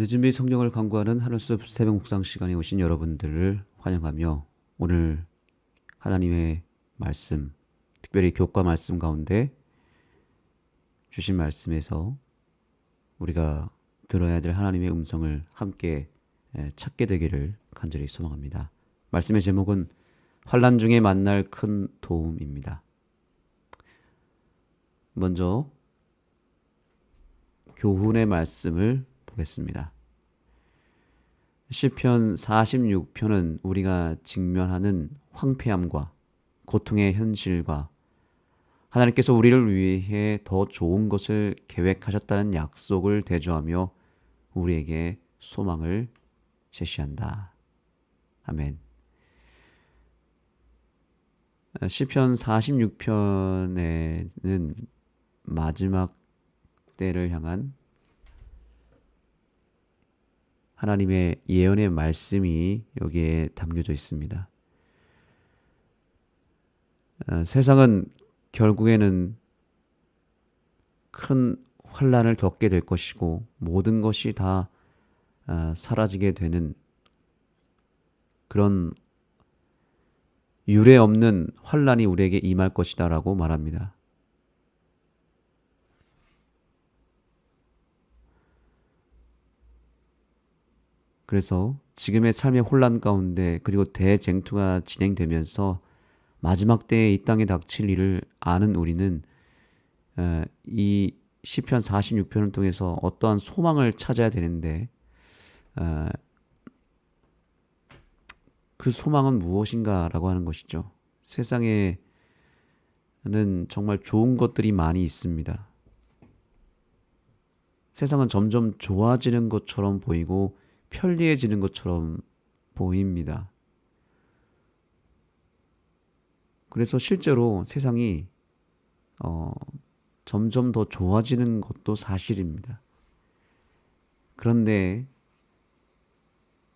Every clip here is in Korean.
늦은비 성경을 강구하는 하늘숲 새벽 묵상 시간에 오신 여러분들을 환영하며 오늘 하나님의 말씀, 특별히 교과 말씀 가운데 주신 말씀에서 우리가 들어야 될 하나님의 음성을 함께 예, 찾게 되기를 간절히 소망합니다. 말씀의 제목은 환란 중에 만날 큰 도움입니다. 먼저 교훈의 말씀을 보겠습니다. 시편 46편은 우리가 직면하는 황폐함과 고통의 현실과 하나님께서 우리를 위해 더 좋은 것을 계획하셨다는 약속을 대조하며 우리에게 소망을 제시한다. 아멘. 시편 46편에는 마지막 때를 향한 하나님의 예언의 말씀이 여기에 담겨져 있습니다. 어, 세상은 결국에는 큰 환란을 겪게 될 것이고 모든 것이 다 어, 사라지게 되는 그런 유례 없는 환란이 우리에게 임할 것이다라고 말합니다. 그래서 지금의 삶의 혼란 가운데 그리고 대쟁투가 진행되면서 마지막 때에 이 땅에 닥칠 일을 아는 우리는 어, 이 시편 46편을 통해서 어떠한 소망을 찾아야 되는데 어, 그 소망은 무엇인가라고 하는 것이죠. 세상에는 정말 좋은 것들이 많이 있습니다. 세상은 점점 좋아지는 것처럼 보이고 편리해지는 것처럼 보입니다. 그래서 실제로 세상이 어, 점점 더 좋아지는 것도 사실입니다. 그런데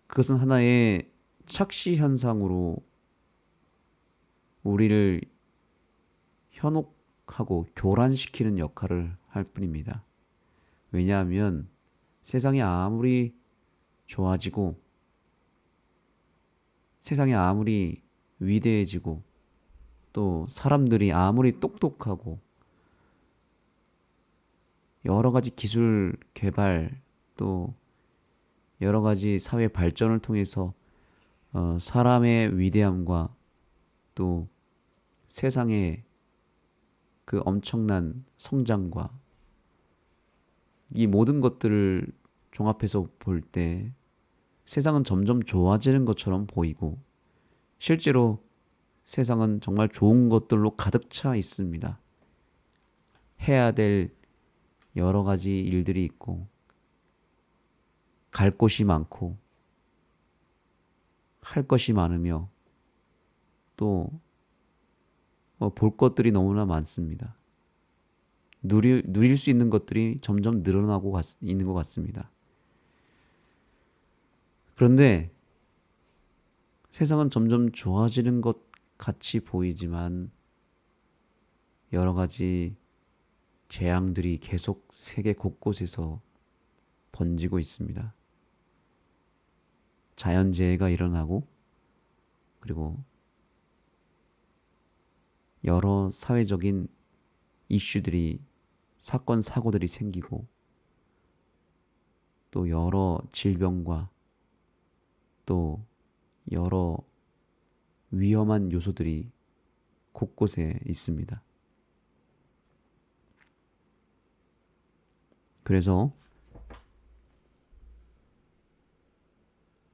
그것은 하나의 착시 현상으로 우리를 현혹하고 교란시키는 역할을 할 뿐입니다. 왜냐하면 세상이 아무리 좋아지고 세상이 아무리 위대해지고 또 사람들이 아무리 똑똑하고 여러 가지 기술 개발 또 여러 가지 사회 발전을 통해서 어, 사람의 위대함과 또 세상의 그 엄청난 성장과 이 모든 것들을 종합해서 볼 때 세상은 점점 좋아지는 것처럼 보이고 실제로 세상은 정말 좋은 것들로 가득 차 있습니다. 해야 될 여러 가지 일들이 있고 갈 곳이 많고 할 것이 많으며 또 볼 것들이 너무나 많습니다. 누릴 수 있는 것들이 점점 늘어나고 갔, 있는 것 같습니다. 그런데 세상은 점점 좋아지는 것 같이 보이지만 여러 가지 재앙들이 계속 세계 곳곳에서 번지고 있습니다. 자연재해가 일어나고 그리고 여러 사회적인 이슈들이 사건 사고들이 생기고 또 여러 질병과 또 여러 위험한 요소들이 곳곳에 있습니다. 그래서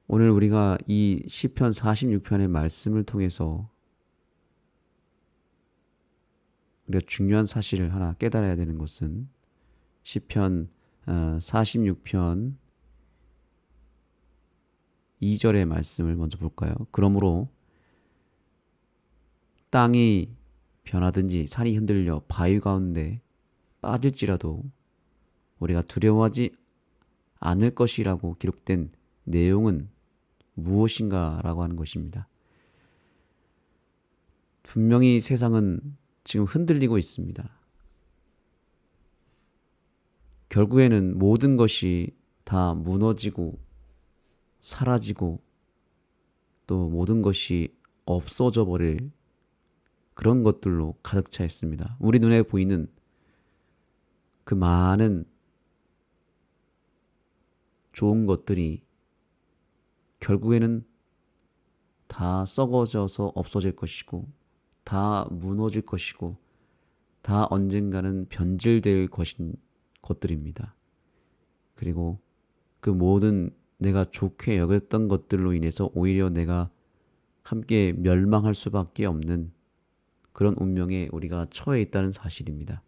오늘 우리가 이 시편 46편의 말씀을 통해서 우리가 중요한 사실을 하나 깨달아야 되는 것은 시편 46편 어, 2절의 말씀을 먼저 볼까요? 그러므로 땅이 변하든지 산이 흔들려 바위 가운데 빠질지라도 우리가 두려워하지 않을 것이라고 기록된 내용은 무엇인가 라고 하는 것입니다. 분명히 세상은 지금 흔들리고 있습니다. 결국에는 모든 것이 다 무너지고 사라지고 또 모든 것이 없어져 버릴 그런 것들로 가득 차 있습니다. 우리 눈에 보이는 그 많은 좋은 것들이 결국에는 다 썩어져서 없어질 것이고 다 무너질 것이고 다 언젠가는 변질될 것인 것들입니다. 그리고 그 모든 내가 좋게 여겼던 것들로 인해서 오히려 내가 함께 멸망할 수밖에 없는 그런 운명에 우리가 처해 있다는 사실입니다.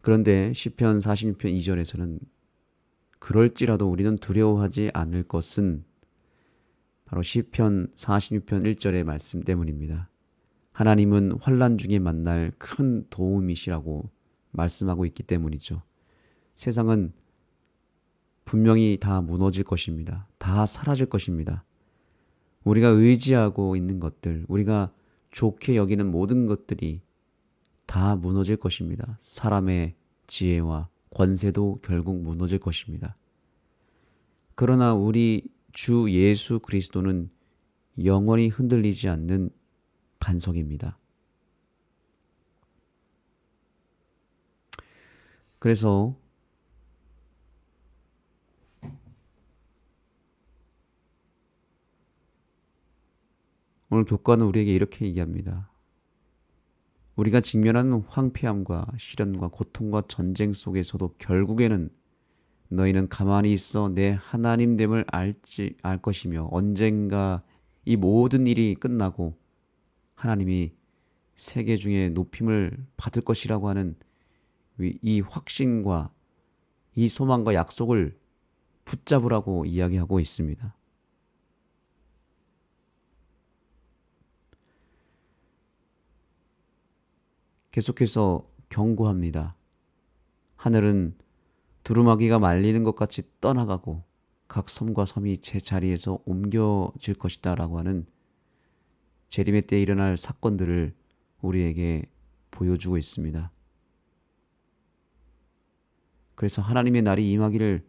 그런데 시편 46편 2절에서는 그럴지라도 우리는 두려워하지 않을 것은 바로 시편 46편 1절의 말씀 때문입니다. 하나님은 환란 중에 만날 큰 도움이시라고 말씀하고 있기 때문이죠. 세상은 분명히 다 무너질 것입니다. 다 사라질 것입니다. 우리가 의지하고 있는 것들, 우리가 좋게 여기는 모든 것들이 다 무너질 것입니다. 사람의 지혜와 권세도 결국 무너질 것입니다. 그러나 우리 주 예수 그리스도는 영원히 흔들리지 않는 반석입니다. 그래서 오늘 교과는 우리에게 이렇게 얘기합니다. 우리가 직면하는 황폐함과 시련과 고통과 전쟁 속에서도 결국에는 너희는 가만히 있어 내 하나님됨을 알지 알 것이며 언젠가 이 모든 일이 끝나고 하나님이 세계 중에 높임을 받을 것이라고 하는 이 확신과 이 소망과 약속을 붙잡으라고 이야기하고 있습니다. 계속해서 경고합니다. 하늘은 두루마기가 말리는 것 같이 떠나가고 각 섬과 섬이 제 자리에서 옮겨질 것이다 라고 하는 재림의 때 일어날 사건들을 우리에게 보여주고 있습니다. 그래서 하나님의 날이 임하기를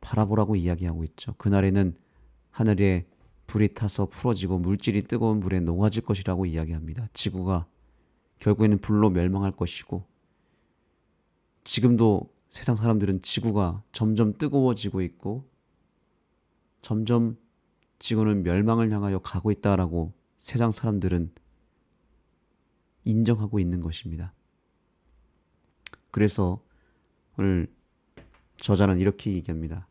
바라보라고 이야기하고 있죠. 그날에는 하늘에 불이 타서 풀어지고 물질이 뜨거운 불에 녹아질 것이라고 이야기합니다. 지구가 결국에는 불로 멸망할 것이고 지금도 세상 사람들은 지구가 점점 뜨거워지고 있고 점점 지구는 멸망을 향하여 가고 있다라고 세상 사람들은 인정하고 있는 것입니다. 그래서 오늘 저자는 이렇게 얘기합니다.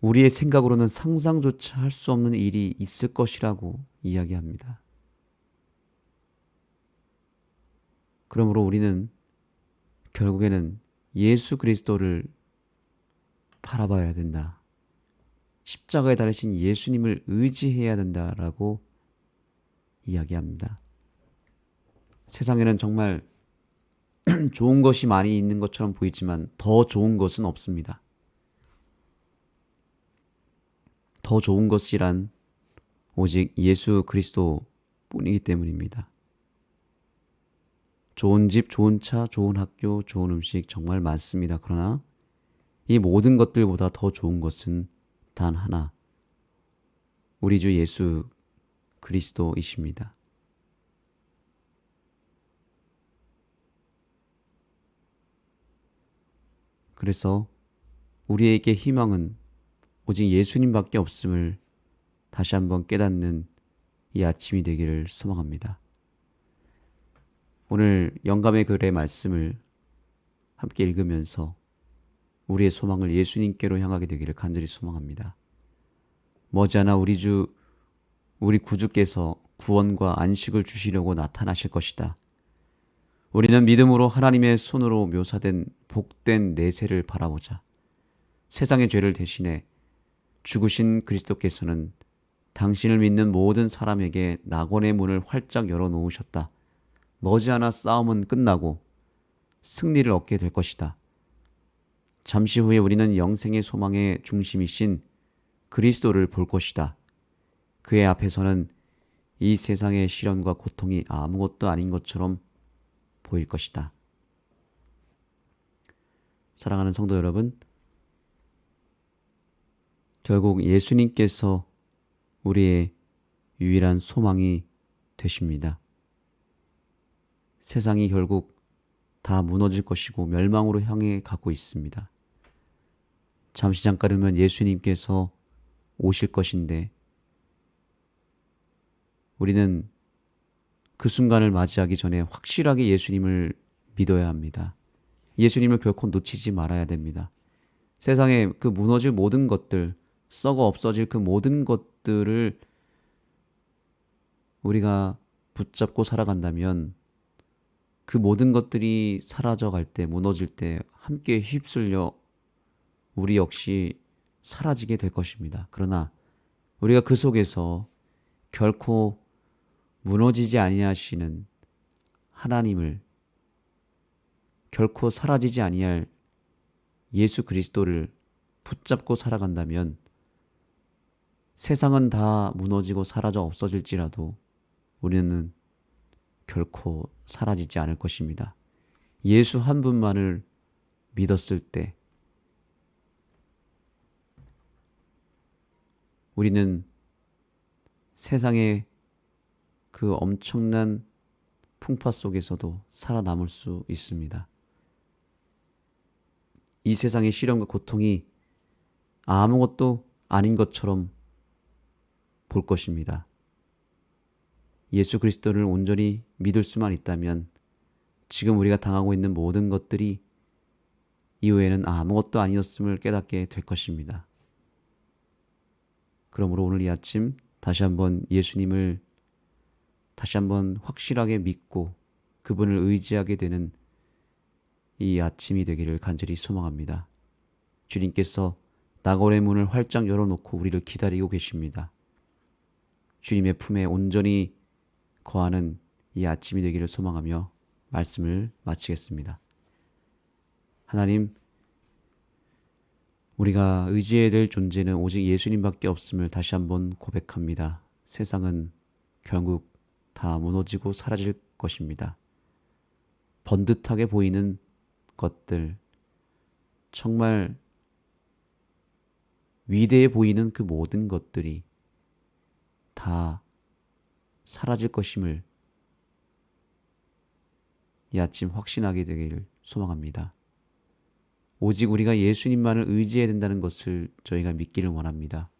우리의 생각으로는 상상조차 할 수 없는 일이 있을 것이라고 이야기합니다. 그러므로 우리는 결국에는 예수 그리스도를 바라봐야 된다. 십자가에 달리신 예수님을 의지해야 된다라고 이야기합니다. 세상에는 정말 좋은 것이 많이 있는 것처럼 보이지만 더 좋은 것은 없습니다. 더 좋은 것이란 오직 예수 그리스도 뿐이기 때문입니다. 좋은 집, 좋은 차, 좋은 학교, 좋은 음식 정말 많습니다. 그러나 이 모든 것들보다 더 좋은 것은 단 하나. 우리 주 예수 그리스도이십니다. 그래서 우리에게 희망은 오직 예수님밖에 없음을 다시 한번 깨닫는 이 아침이 되기를 소망합니다. 오늘 영감의 글의 말씀을 함께 읽으면서 우리의 소망을 예수님께로 향하게 되기를 간절히 소망합니다. 머지않아 우리 주 우리 구주께서 구원과 안식을 주시려고 나타나실 것이다. 우리는 믿음으로 하나님의 손으로 묘사된 복된 내세를 바라보자. 세상의 죄를 대신해 죽으신 그리스도께서는 당신을 믿는 모든 사람에게 낙원의 문을 활짝 열어 놓으셨다. 머지않아 싸움은 끝나고 승리를 얻게 될 것이다. 잠시 후에 우리는 영생의 소망의 중심이신 그리스도를 볼 것이다. 그의 앞에서는 이 세상의 시련과 고통이 아무것도 아닌 것처럼 보일 것이다. 사랑하는 성도 여러분, 결국 예수님께서 우리의 유일한 소망이 되십니다. 세상이 결국 다 무너질 것이고 멸망으로 향해 가고 있습니다. 잠시 잠깐이면 예수님께서 오실 것인데 우리는 그 순간을 맞이하기 전에 확실하게 예수님을 믿어야 합니다. 예수님을 결코 놓치지 말아야 됩니다. 세상에 그 무너질 모든 것들, 썩어 없어질 그 모든 것들을 우리가 붙잡고 살아간다면 그 모든 것들이 사라져 갈 때, 무너질 때 함께 휩쓸려 우리 역시 사라지게 될 것입니다. 그러나 우리가 그 속에서 결코 무너지지 아니하시는 하나님을 결코 사라지지 아니할 예수 그리스도를 붙잡고 살아간다면 세상은 다 무너지고 사라져 없어질지라도 우리는 결코 사라지지 않을 것입니다. 예수 한 분만을 믿었을 때 우리는 세상의 그 엄청난 풍파 속에서도 살아남을 수 있습니다. 이 세상의 시련과 고통이 아무것도 아닌 것처럼 볼 것입니다. 예수 그리스도를 온전히 믿을 수만 있다면 지금 우리가 당하고 있는 모든 것들이 이후에는 아무것도 아니었음을 깨닫게 될 것입니다. 그러므로 오늘 이 아침 다시 한번 예수님을 다시 한번 확실하게 믿고 그분을 의지하게 되는 이 아침이 되기를 간절히 소망합니다. 주님께서 나골의 문을 활짝 열어놓고 우리를 기다리고 계십니다. 주님의 품에 온전히 거하는 이 아침이 되기를 소망하며 말씀을 마치겠습니다. 하나님, 우리가 의지해야 될 존재는 오직 예수님밖에 없음을 다시 한번 고백합니다. 세상은 결국 다 무너지고 사라질 것입니다. 번듯하게 보이는 것들, 정말 위대해 보이는 그 모든 것들이 다 사라질 것임을 이 아침 확신하게 되기를 소망합니다. 오직 우리가 예수님만을 의지해야 된다는 것을 저희가 믿기를 원합니다.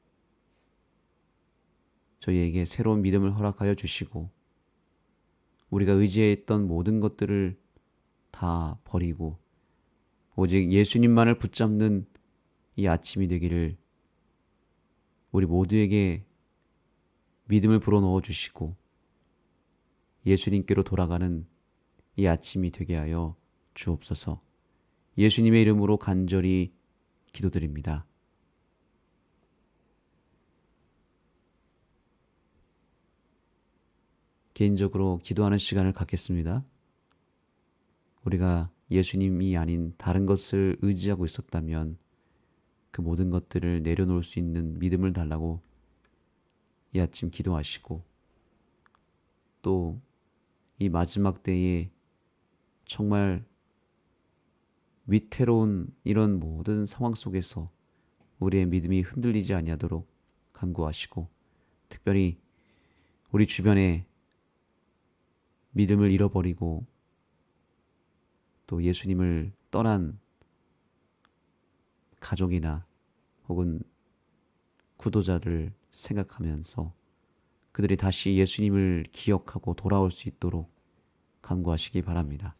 저희에게 새로운 믿음을 허락하여 주시고 우리가 의지했던 모든 것들을 다 버리고 오직 예수님만을 붙잡는 이 아침이 되기를 우리 모두에게 믿음을 불어넣어 주시고 예수님께로 돌아가는 이 아침이 되게 하여 주옵소서. 예수님의 이름으로 간절히 기도드립니다. 개인적으로 기도하는 시간을 갖겠습니다. 우리가 예수님이 아닌 다른 것을 의지하고 있었다면 그 모든 것들을 내려놓을 수 있는 믿음을 달라고 이 아침 기도하시고 또 이 마지막 때에 정말 위태로운 이런 모든 상황 속에서 우리의 믿음이 흔들리지 아니하도록 간구하시고 특별히 우리 주변에 믿음을 잃어버리고 또 예수님을 떠난 가족이나 혹은 구도자를 생각하면서 그들이 다시 예수님을 기억하고 돌아올 수 있도록 간구하시기 바랍니다.